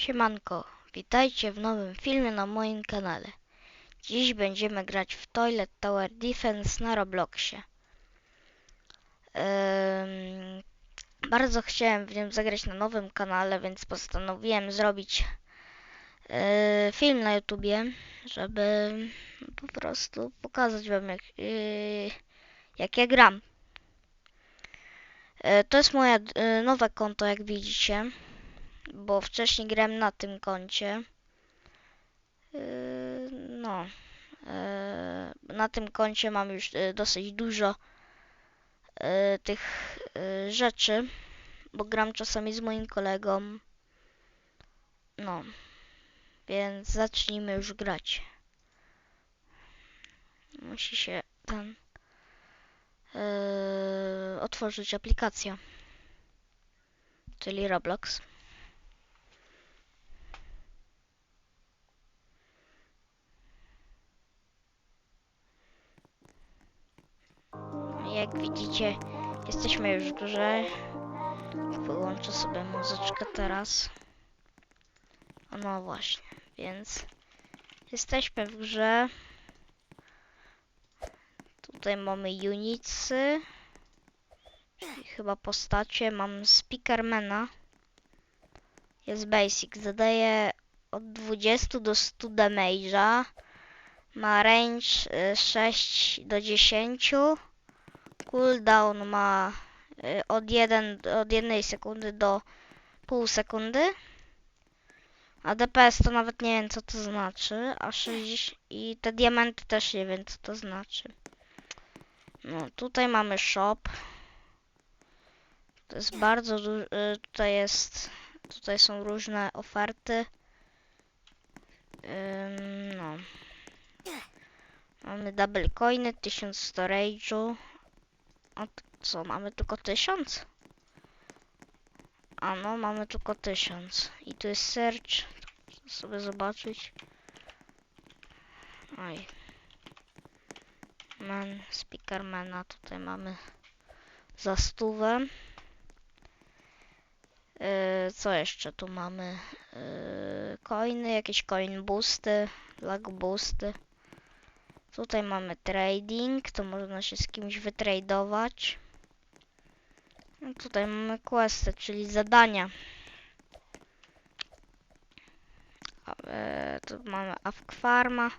Siemanko, witajcie w nowym filmie na moim kanale. Dziś będziemy grać w Toilet Tower Defense na Robloxie. Bardzo chciałem w nim zagrać na nowym kanale, więc postanowiłem zrobić e, film na YouTubie, żeby po prostu pokazać wam jak, e, jak ja gram. E, to jest moje nowe konto, jak widzicie bo wcześniej grałem na tym koncie. Yy, No, yy, na tym koncie mam już yy, dosyć dużo tych rzeczy, bo gram czasami z moim kolegą. No, więc zacznijmy już grać. Musi się ten otworzyć aplikacja, czyli Roblox. Jak widzicie, jesteśmy już w grze. Wyłączę sobie muzyczkę teraz. No właśnie, więc jesteśmy w grze. Tutaj mamy unitsy. Czyli chyba postacie. Mam speakermana. Jest basic. Zadaje od 20 do 100 damage'a. Ma range y, 6 do 10 cooldown ma y, od 1 od 1 sekundy do pół sekundy. A DPS to nawet nie wiem co to znaczy, a 60 i te diamenty też nie wiem co to znaczy. No tutaj mamy shop. To jest bardzo du- y, tutaj jest tutaj są różne oferty. Ym, no. Mamy double coiny, 1000 storage'u. T- co, mamy tylko 1000? A no, mamy tylko 1000. I tu jest search. Sobie zobaczyć. Oj. Man, speakermana tutaj mamy za stówę. Yy, co jeszcze tu mamy? Yy, coiny, jakieś coin boosty, lag boosty. Tutaj mamy trading, to można się z kimś wytradować. No tutaj mamy questy, czyli zadania. E, tu mamy Avk Farma.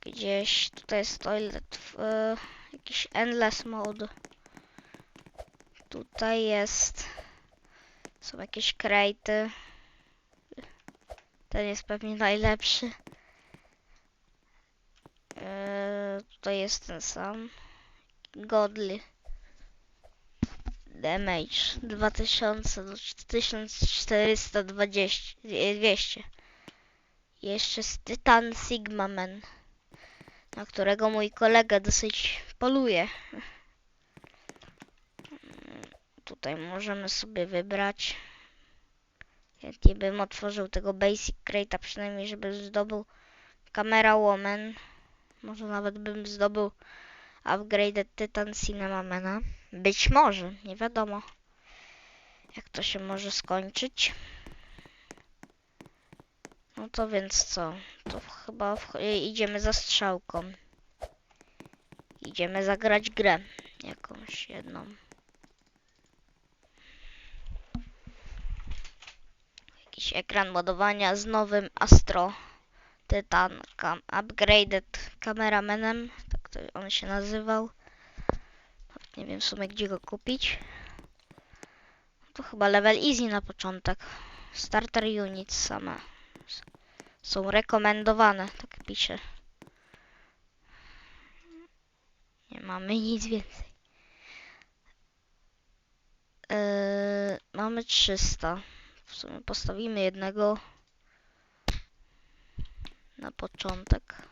Gdzieś tutaj jest toilet, e, jakiś endless mode. Tutaj jest, są jakieś krejty. Ten jest pewnie najlepszy. Tutaj jest ten sam. Godly. Damage 2000 do 1420. e, 200. Jeszcze jest Titan Sigma Man. Na którego mój kolega dosyć poluje. Mm, Tutaj możemy sobie wybrać. Chętnie bym otworzył tego Basic Crate'a przynajmniej, żeby zdobył kamera Woman. Może nawet bym zdobył upgraded Titan Cinnamona. Być może, nie wiadomo. Jak to się może skończyć. No to więc co? To chyba idziemy za strzałką. Idziemy zagrać grę. Jakąś jedną. Jakiś ekran modowania z nowym Astro Titan cam Upgraded Cameramanem, tak to on się nazywał. Nie wiem w sumie gdzie go kupić. To chyba level easy na początek. Starter units same są rekomendowane, tak pisze. Nie mamy nic więcej. Yy, mamy 300. W sumie postawimy jednego na początek.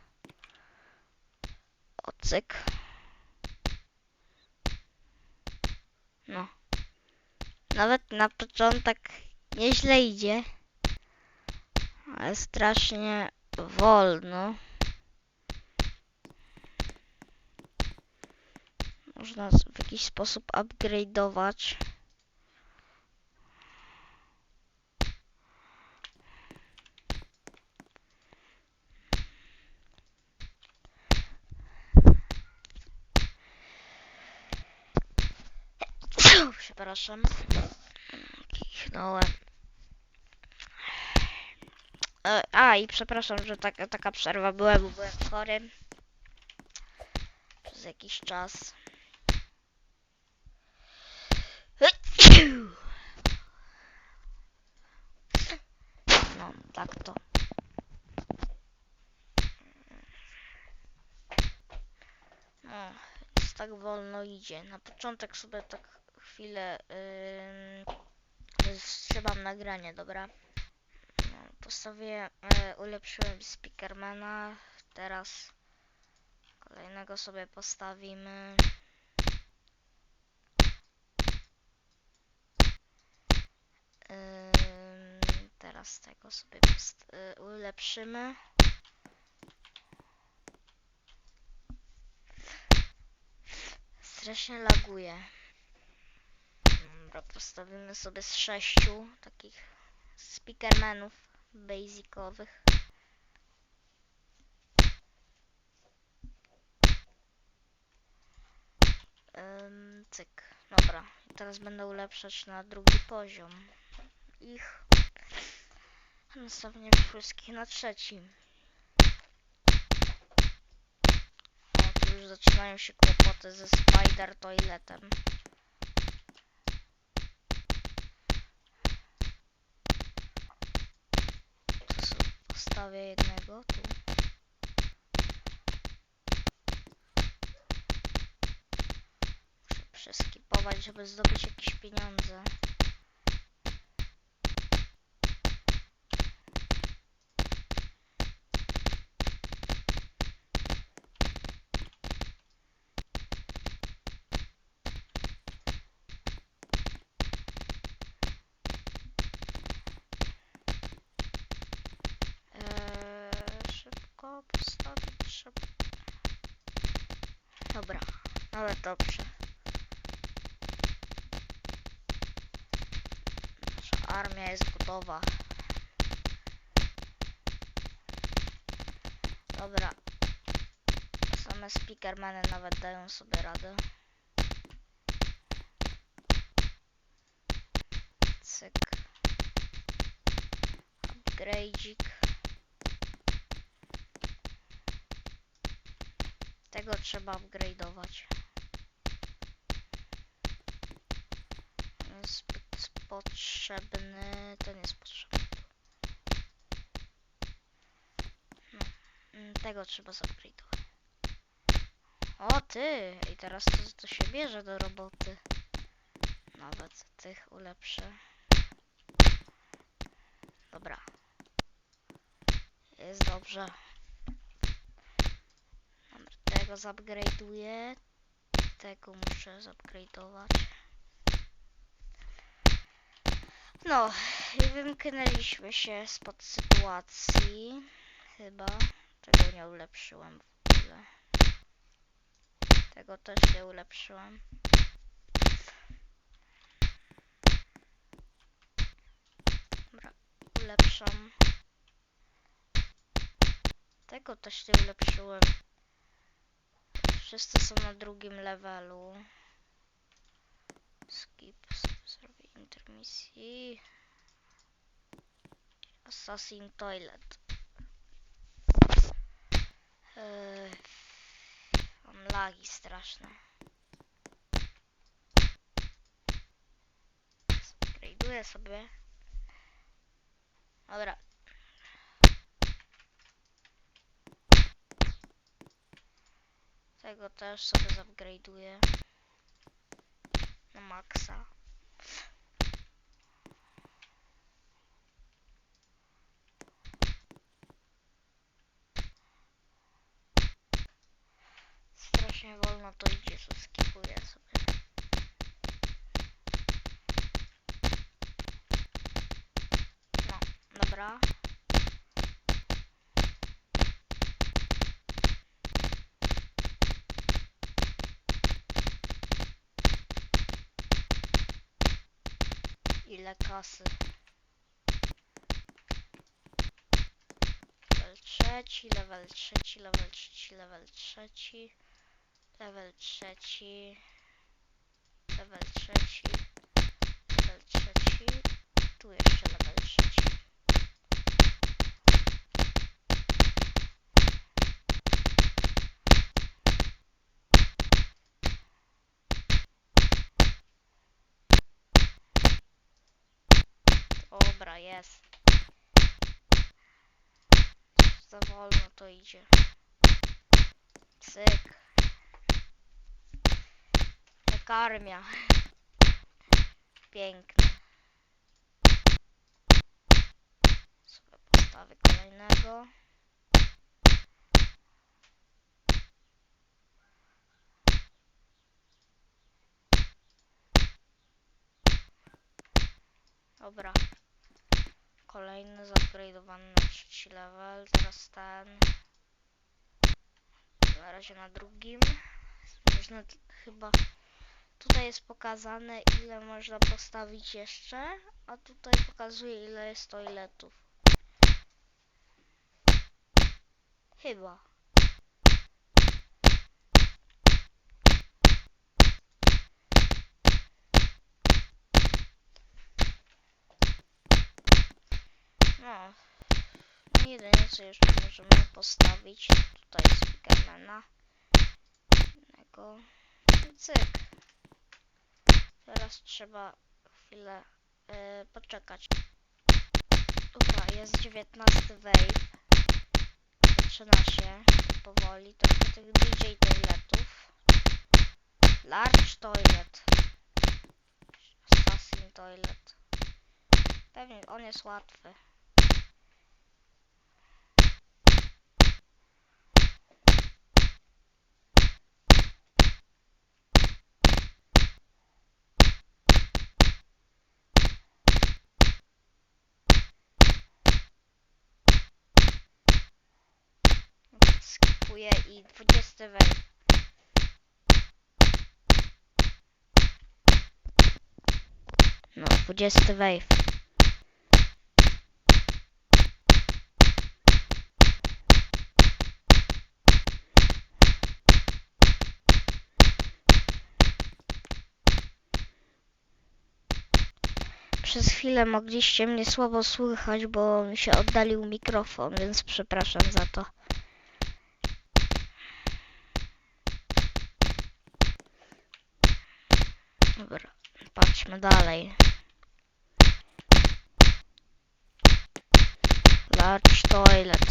Ocyk. No. Nawet na początek nieźle idzie. Ale strasznie wolno. Można w jakiś sposób upgrade'ować. Przepraszam. Kichnąłem. E, A i przepraszam, że taka, taka przerwa była, bo byłem chory. Przez jakiś czas. No, tak to. No, więc tak wolno idzie. Na początek sobie tak chwilę yy, wstrzymam nagranie, dobra? No, postawię, e, ulepszyłem Speakermana. Teraz kolejnego sobie postawimy. Teraz tego sobie y, ulepszymy. Strasznie laguje. Dobra, postawimy sobie z sześciu takich speakermanów basicowych. Cyk. Dobra, teraz będę ulepszać na drugi poziom ich. Następnie wszystkich na trzeci. O, tu już zaczynają się kłopoty ze Spider Toiletem. Postawię jednego tu. Muszę przeskipować, żeby zdobyć jakieś pieniądze. Eee, szybko postawić trzeba. Dobra, ale dobrze. Nasza armia jest gotowa. Dobra. Same speakermany nawet dają sobie radę. Cyk. Upgrade'ik. Tego trzeba upgrade'ować. Zbyt potrzebny. Ten jest potrzebny. No. mm, Tego trzeba zupgrade'ować. O ty! I teraz to, to się bierze do roboty. Nawet tych ulepszę. Dobra. Jest dobrze. Dobra, zupgrade'uję. Tego muszę zupgrade'ować. No, i wymknęliśmy się spod sytuacji. Chyba. Tego nie ulepszyłem w ogóle. Tego też nie ulepszyłem. Dobra, ulepszam. Tego też nie ulepszyłem. Wszyscy są na drugim levelu. Skip, zrobię intermisji. Assassin Toilet. Eee, mam lagi straszne. Upgrade'uję sobie. Dobra. Tego też sobie zupgrade'uję. Na maksa. Strasznie wolno to idzie, co skipuję sobie. No, dobra. ile kasy. Level trzeci, level trzeci, level trzeci, level trzeci, level trzeci, level trzeci, level trzeci, tu jeszcze level Jest. Za wolno to idzie. Cyk. Karmia. Piękne. Sobie postawię kolejnego. Dobra. Kolejny zupgrade'owany na trzeci level. Teraz ten. Na razie na drugim. Można chyba... Tutaj jest pokazane ile można postawić jeszcze, a tutaj pokazuje ile jest toiletów. Chyba. No. Jedynie co jeszcze możemy postawić tutaj speakermana. Innego. Cyk. Teraz trzeba chwilę y, poczekać. Dobra, jest 19 wave. Zaczyna się powoli. Trochę tych DJ toiletów. Large toilet. Assassin toilet. Pewnie on jest łatwy. Skipuję i 20 wave. No, 20 wave. Przez chwilę mogliście mnie słabo słychać, bo mi się oddalił mikrofon, więc przepraszam za to. Dobra, patrzmy dalej. Large toilet.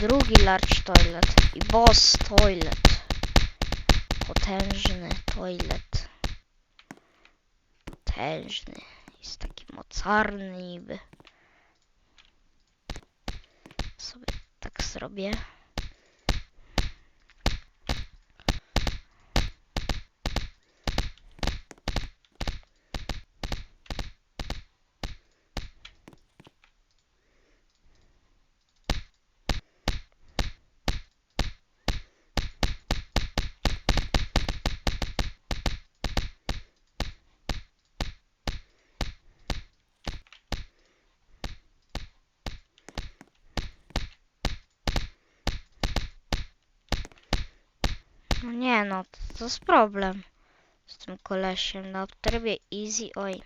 Drugi large toilet. I boss toilet. Potężny toilet. Potężny. Jest taki mocarny niby. Sobie tak zrobię. Nie no, to, jest problem z tym kolesiem. Na trybie easy, oj.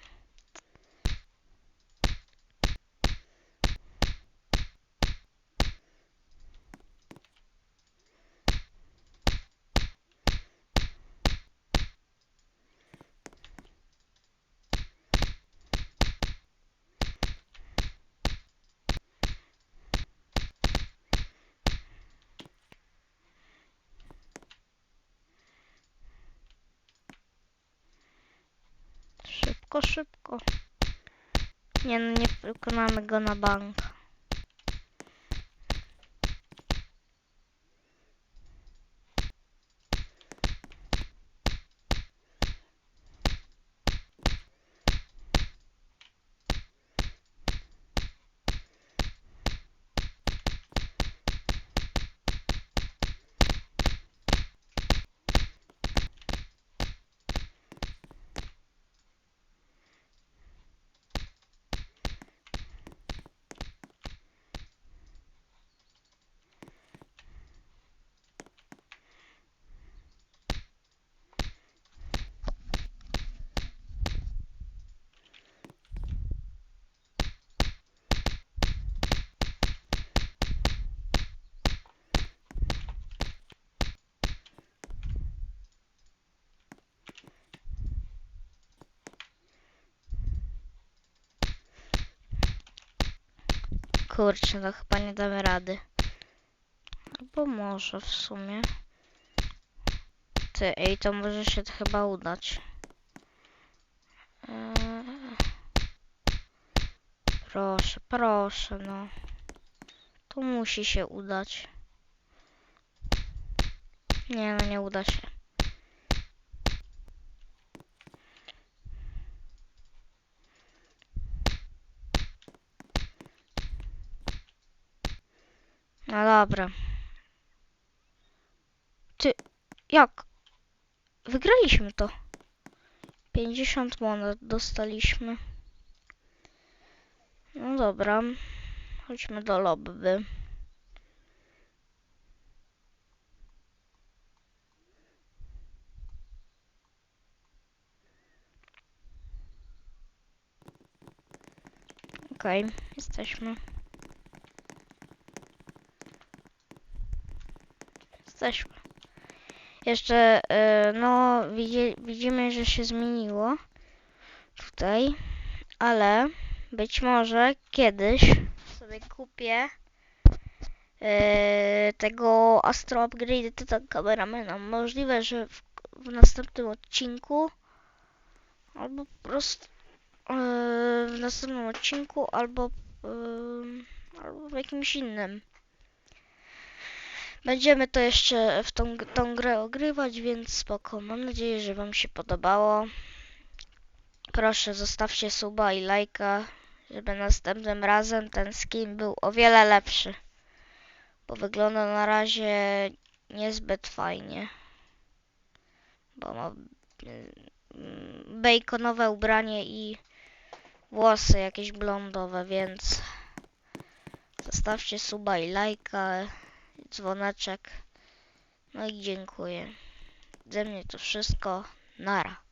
Szybko, szybko. Nie no, nie wykonamy go na bank. Kurczę, no chyba nie damy rady. Albo może w sumie. Ty, ej, to może się to chyba udać. Eee, Proszę, proszę, no. To musi się udać. Nie, no nie uda się. No dobra. Ty, jak? Wygraliśmy to. 50 monet dostaliśmy. No dobra. Chodźmy do lobby. Okej, jesteśmy. Jesteśmy. Jeszcze, y, no, widzi, widzimy, że się zmieniło tutaj, ale być może kiedyś sobie kupię y, tego Astro Upgrade Titan Cameramana. Możliwe, że w, w następnym odcinku albo po prostu y, w następnym odcinku albo, albo w jakimś innym. Będziemy to jeszcze w tą, tą grę ogrywać, więc spoko. Mam nadzieję, że Wam się podobało. Proszę zostawcie suba i lajka, żeby następnym razem ten skin był o wiele lepszy. Bo wygląda na razie niezbyt fajnie. Bo ma mm, baconowe ubranie i włosy jakieś blondowe, więc zostawcie suba i lajka dzwoneczek. No i dziękuję. Ze mnie to wszystko. Nara.